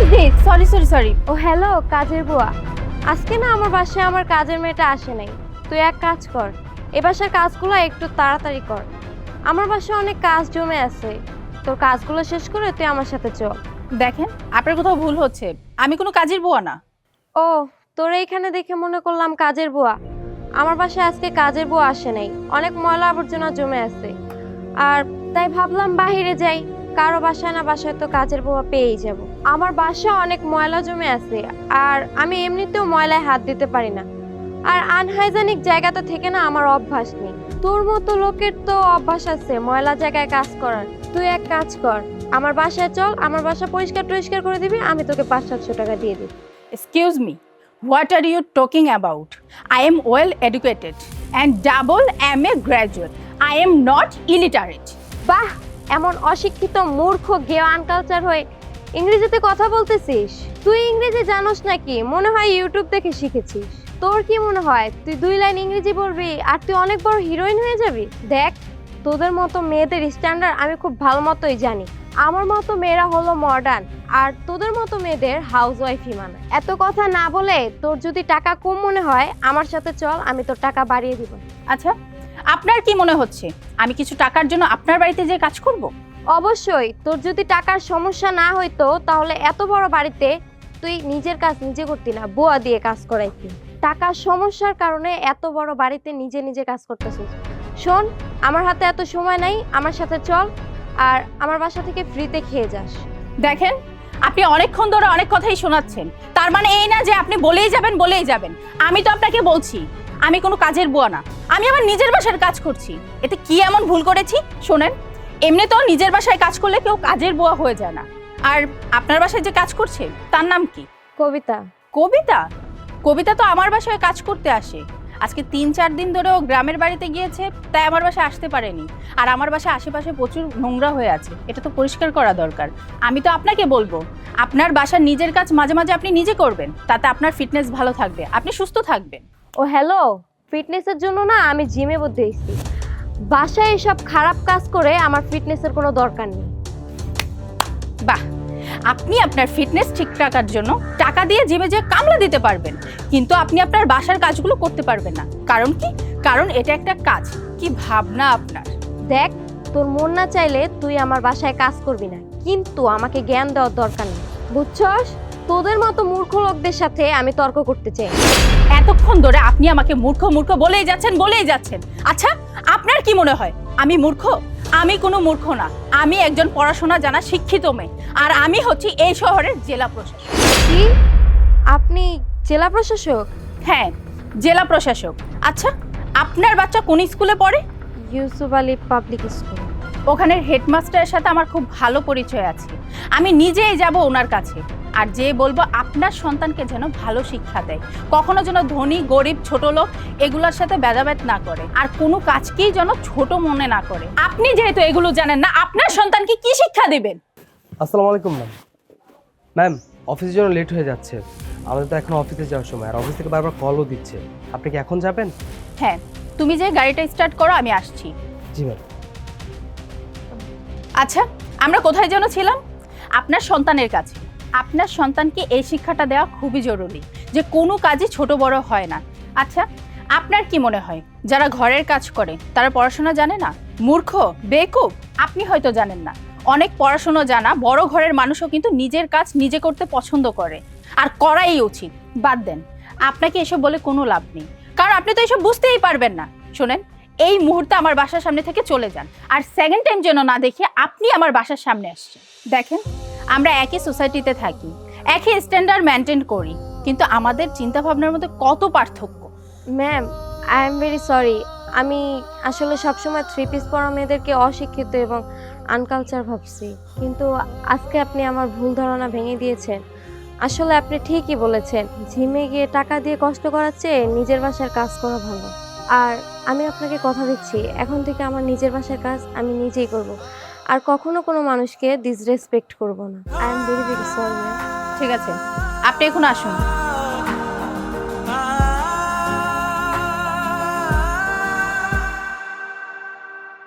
Is this sorry sorry sorry O hello কাজের বুয়া। আজকে না আমার বাসায় আমার কাজের মেয়েটা আসে নাই। তুই এক কাজ কর। এ বাসার কাজগুলো একটু তাড়াতাড়ি কর। আমার বাসায় অনেক কাজ জমে আছে। তোর কাজগুলো শেষ করে তুই আমার সাথে চল দেখেন আপনার কোথাও ভুল হচ্ছে। আমি কোনো কাজের বুয়া না। ও তোর এইখানে দেখে মনে করলাম কাজের বুয়া। আমার বাসায় আজকে কাজের বুয়া আসে নাই। অনেক ময়লা আবর্জনা জমে আছে। আর তাই ভাবলাম বাইরে যাই। কারও বাসায় না বাসায় তো কাজের বুয়া পেয়েই যাব। আমার বাসা অনেক ময়লা জমে আছে, আর আমি এমনিতেও ময়লায় হাত দিতে পারি না। আর আনহাইজেনিক জায়গাতে থেকে না আমার অভ্যাস নেই। তোর মতো লোকের তো অভ্যাস আছে, ময়লা জায়গায় কাজ করার। তুই এক কাজ কর, আমার বাসায় চল, আমার বাসা পরিষ্কার টরিষ্কার করে দিবি, আমি তোকে পাঁচ সাতশো টাকা দিয়ে দিই excuse me what are you talking about I am well educated and double M A graduate I am not illiterate বাহ, এমন অশিক্ষিত মূর্খ গেও আনকালচার হয়ে ইংরেজিতে কথা বলতেছিস? তুই ইংরেজি জানোস নাকি? মনে হয় ইউটিউব দেখে শিখেছিস। তোর কি মনে হয়, তুই দুই লাইন ইংরেজি বলবি আর তুই অনেক বড় হিরোইন হয়ে যাবি? দেখ, তোদের মতো মেয়েদের স্ট্যান্ডার্ড আমি খুব ভালো মতোই জানি। আমার মতো মেয়েরা হলো মডার্ন আর তোদের মতো মেয়েদের হাউস ওয়াইফই মানে। এত কথা না বলে তোর যদি টাকা কম মনে হয়, আমার সাথে চল, আমি তোর টাকা বাড়িয়ে দিব। আচ্ছা আপনার কি মনে হচ্ছে? আমি কিছু টাকার জন্য আপনার বাড়িতে যে কাজ করব? অবশ্যই। তোর যদি টাকার সমস্যা না হইতো তাহলে এত বড় বাড়িতে তুই নিজের কাজ নিজে করতি না বুয়া দিয়ে কাজ করাইতি। টাকার সমস্যার কারণে এত বড় বাড়িতে নিজে নিজে কাজ করতেছিস। শোন আমার হাতে এত সময় নাই আমার সাথে চল আর আমার বাসা থেকে ফ্রিতে খেয়ে যাস। দেখেন আপনি অনেকক্ষণ ধরে অনেক কথাই শোনাচ্ছেন। তার মানে এই না যে আপনি বলেই যাবেন বলেই যাবেন। আমি তো আপনাকে বলছি আমি কোনো কাজের বুয়া না। আমি আমার নিজের বাসার কাজ করছি। এতে কি এমন ভুল করেছি? শোনেন এমনি তো নিজের বাসায় কাজ করলে কেউ কাজের বুয়া হয়ে যায় না। আর আপনার বাসায় যে কাজ করছে তার নাম কি? কবিতা। কবিতা? কবিতা তো আমার বাসায় কাজ করতে আসে। আজকে তিন চার দিন ধরে ও গ্রামের বাড়িতে গিয়েছে তাই আমার বাসায় আসতে পারেনি। আর আমার বাসায় আশেপাশে প্রচুর নোংরা হয়ে আছে। এটা তো পরিষ্কার করা দরকার। আমি তো আপনাকে বলব আপনার বাসার নিজের কাজ মাঝে মাঝে আপনি নিজে করবেন তাতে আপনার ফিটনেস ভালো থাকবে আপনি সুস্থ থাকবেন। ও হ্যালো ফিটনেসের জন্য না আমি জিমে বলতে এসেছি বাসায় এসব খারাপ কাজ করে আমার ফিটনেসের কোনো দরকার নেই। বাহ আপনি আপনার ফিটনেস ঠিক রাখার জন্য টাকা দিয়ে জিমে যে কামলা দিতে পারবেন কিন্তু আপনি আপনার বাসার কাজগুলো করতে পারবেন না। কারণ কি? কারণ এটা একটা কাজ। কি ভাবনা আপনার? দেখ তোর মন না চাইলে তুই আমার বাসায় কাজ করবি না কিন্তু আমাকে জ্ঞান দেওয়ার দরকার নেই। বুঝছস? তোদের মতো মূর্খ লোকদের সাথে আমি তর্ক করতে চাই। এতক্ষণ ধরে আপনি আমাকে মূর্খ মূর্খ বলেই যাচ্ছেন বলেই যাচ্ছেন। আচ্ছা আপনার কি মনে হয়? আমি মূর্খ? আমি কোনো মূর্খ না। আমি একজন পড়াশোনা জানা শিক্ষিত মেয়ে। আর আমি হচ্ছি এই শহরের জেলা প্রশাসক। কি? আপনি জেলা প্রশাসক? হ্যাঁ জেলা প্রশাসক। আচ্ছা আপনার বাচ্চা কোন স্কুলে পড়ে? Yusuf Ali public school. ওখানের হেডমাস্টারের সাথে আমার খুব ভালো পরিচয় আছে। আমি নিজেই যাব ওনার কাছে। আর যে বলব আপনার সন্তানকে যেন ভালো শিক্ষা দেয়। কখনো যেন ধনী গরিব ছোট লোক এগুলোর সাথে ভেদাভেদ না করে। আর কোনো কাজকেই যেন ছোট মনে না করে। আপনি যেহেতু এগুলো জানেন না আপনার সন্তানকে কি শিক্ষা দেবেন? আসসালামু আলাইকুম ম্যাম ম্যাম অফিসের জন্য লেট হয়ে যাচ্ছে। আমাদের তো এখন অফিসে যাওয়ার সময় আর অফিস থেকে বারবার কলও দিচ্ছে। আপনি কি এখন যাবেন? হ্যাঁ তুমি যে গাড়িটা স্টার্ট করো আমি আসছি। জি ম্যাম আচ্ছা আমরা কোথায় যেন ছিলাম? আপনার সন্তানের কাছে। আপনার সন্তানকে এই শিক্ষাটা দেওয়া খুবই জরুরি যে কোনো কাজই ছোট বড় হয় না। আচ্ছা আপনার কি মনে হয়? যারা ঘরের কাজ করে, তারা পড়াশোনা জানে না? মূর্খ, বেকুব, আপনি হয়তো জানেন না। অনেক পড়াশোনা জানা, বড় ঘরের মানুষও কিন্তু নিজের কাজ নিজে করতে পছন্দ করে। আর করাই উচিত। বাদ দেন, আপনাকে এসব বলে কোনো লাভ নেই। কারণ আপনি তো এসব বুঝতেই পারবেন না। শোনেন, এই মুহূর্তে আমার বাসার সামনে থেকে চলে যান। আর সেকেন্ড টাইম যেন না দেখে আপনি আমার বাসার সামনে আসছেন। দেখেন আমরা একই সোসাইটিতে থাকি, একই স্ট্যান্ডার্ড মেনটেন করি, কিন্তু আমাদের চিন্তা ভাবনার মধ্যে কত পার্থক্য? Ma'am I am very sorry আমি আসলে সবসময় থ্রি পিস পরা মেয়েদেরকে অশিক্ষিত এবং আনকালচার ভাবছি, কিন্তু আজকে আপনি আমার ভুল ধারণা ভেঙে দিয়েছেন। আসলে আপনি ঠিকই বলেছেন, জিমে গিয়ে টাকা দিয়ে কষ্ট করার চেয়ে নিজের বাসার কাজ করা ভালো। আর আমি আপনাকে কথা দিচ্ছি, এখন থেকে আমার নিজের বাসার কাজ আমি নিজেই করব। আর কখনো কোনো মানুষকে ডিসরেসপেক্ট করব না। I am very very sorry ঠিক আছে? আপনি এখন আসুন।